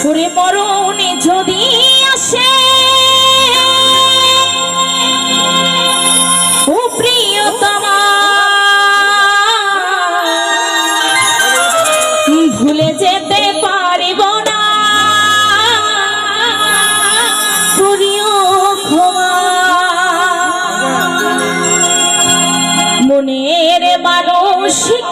পুরে মরণে যদি আসে ভুলে যেতে পারিব না। মনের মানসিক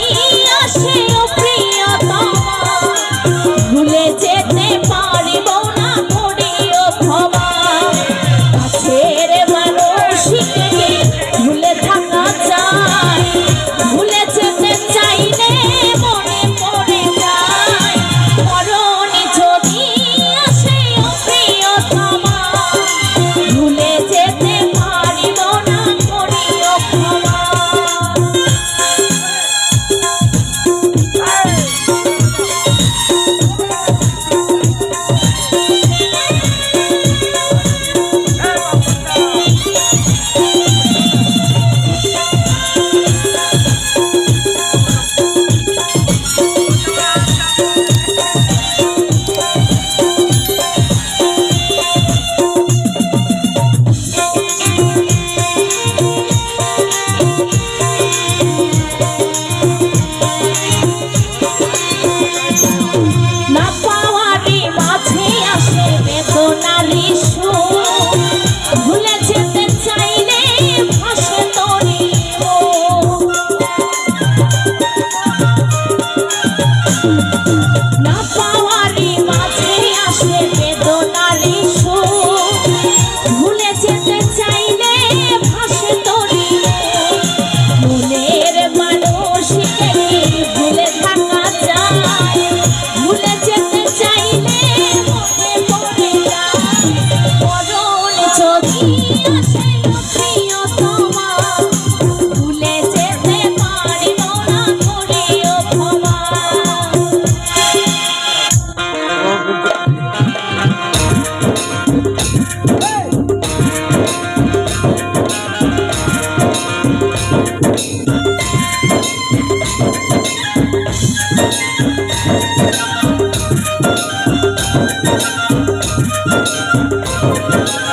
い。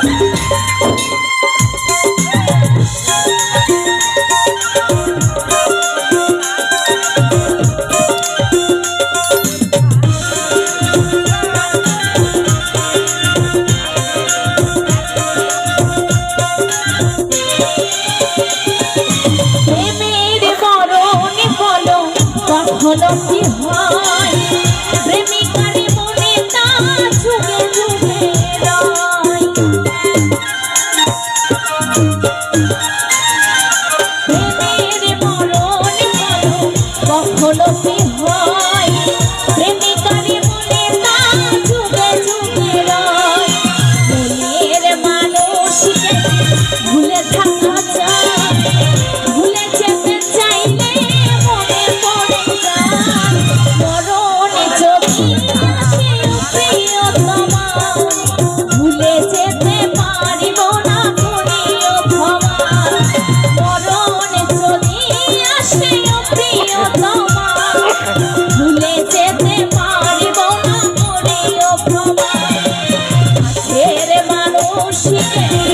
Thank হলো কি হয়। প্রেমিকার মনে তা যুগে যুগে রয়। shit.